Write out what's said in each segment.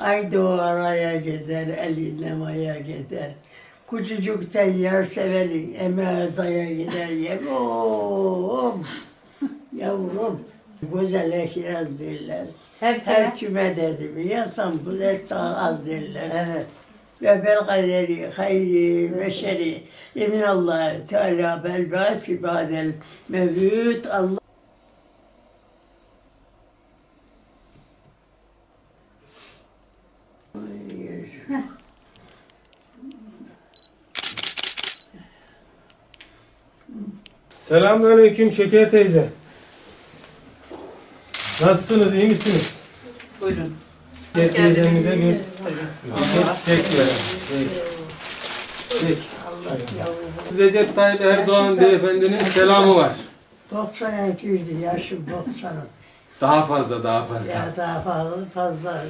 Ay doğaraya gider, eline maya gider. Kucucukta yer severin, emeğe gider yavrum. Yavrum. Güzel kiraz derler. Her Her küme derdimi yasam bu ders az derler. Evet. Ve bel kaderi hayri ve şerri. Yemin Allah Teala bel basi badel mevcut Allah. Selamünaleyküm Şeker teyze. Nasılsınız, iyi misiniz? Buyurun. Şeker teyzemize bir Buyurun. çek, verelim. Çek. Çek. Recep Tayyip Erdoğan beyefendinin selamı var. 92 idi yaşım 90. Daha fazla, daha fazla. Ya daha fazla fazla.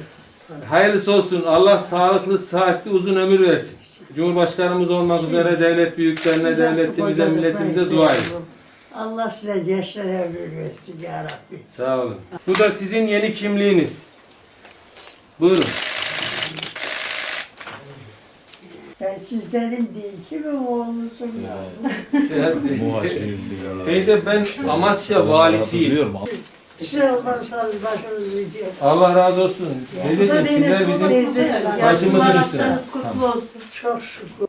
Hayırlısı olsun. Allah sağlıklı, sıhhatli, uzun ömür versin. Cumhurbaşkanımız olmak üzere devlet büyüklerine, devletimize, milletimize dua edin. Allah size gençlere ömür versin ya Rabbi. Sağ olun. Bu da sizin yeni kimliğiniz. Buyurun. Ben sizlerin değil kimin oğlusun ya. Teyze ben Amasya valisiyim. Siz olmazsanız başınız bitiyor. Allah razı olsun. Teyzeciğim sizler bizim başımızın üstüne. kutlu olsun. Çok şükür.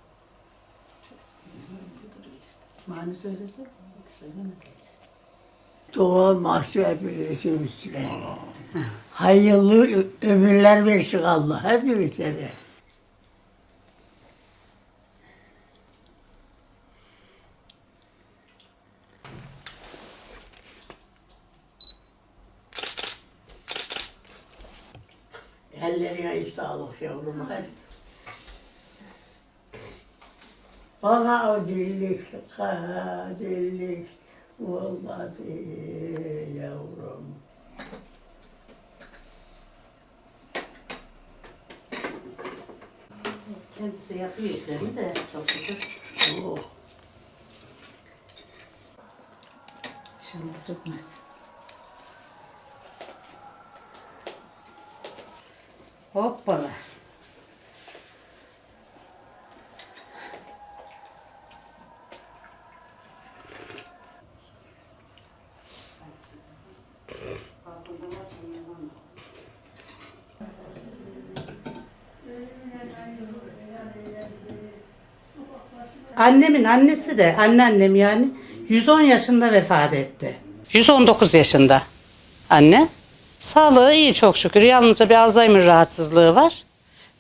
Mani söylesene. Doğal mahsul hepimizin üstüne. Hayırlı ömürler versin Allah hepimize de. Ellerine sağlık yavrum hadi. Bana o dillik, kadirlik olmadı yavrum. Kendisi yapıyor işlerini de çok şükür. Oh. İnşallah tutmaz. Hoppala. Annemin annesi de anneannem yani 110 yaşında vefat etti. 119 yaşında anne. Sağlığı iyi çok şükür. Yalnızca bir Alzheimer rahatsızlığı var.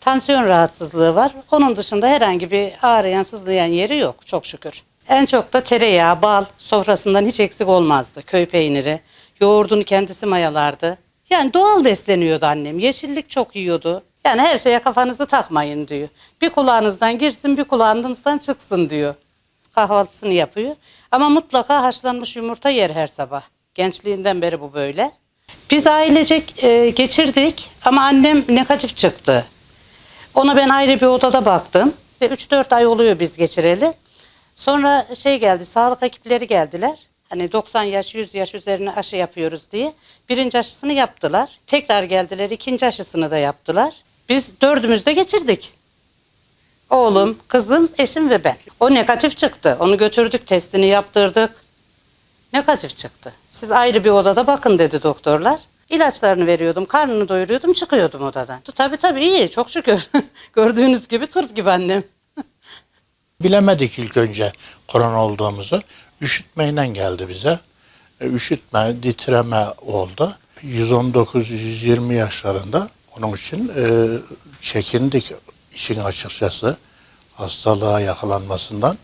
Tansiyon rahatsızlığı var. Onun dışında herhangi bir ağrıyan, sızlayan yeri yok çok şükür. En çok da tereyağı, bal sofrasından hiç eksik olmazdı. Köy peyniri, yoğurdunu kendisi mayalardı. Yani doğal besleniyordu annem. Yeşillik çok yiyordu. Yani her şeye kafanızı takmayın diyor. Bir kulağınızdan girsin, bir kulağınızdan çıksın diyor. Kahvaltısını yapıyor. Ama mutlaka haşlanmış yumurta yer her sabah. Gençliğinden beri bu böyle. Biz ailecek e, geçirdik ama annem negatif çıktı. Ona ben ayrı bir odada baktım. 3-4 ay oluyor biz geçireli. Sonra şey geldi, sağlık ekipleri geldiler. Hani 90 yaş, 100 yaş üzerine aşı yapıyoruz diye. Birinci aşısını yaptılar. Tekrar geldiler, ikinci aşısını da yaptılar. Biz dördümüz de geçirdik. Oğlum, kızım, eşim ve ben. O negatif çıktı. Onu götürdük, testini yaptırdık. Negatif çıktı. Siz ayrı bir odada bakın dedi doktorlar. İlaçlarını veriyordum, karnını doyuruyordum, çıkıyordum odadan. Tabii tabii iyi, çok şükür. Gördüğünüz gibi turp gibi annem. Bilemedik ilk önce korona olduğumuzu. Üşütmeyle geldi bize. E, Üşütme, titreme oldu. 119-120 yaşlarında. Onun için e, çekindik işin açıkçası hastalığa yakalanmasından.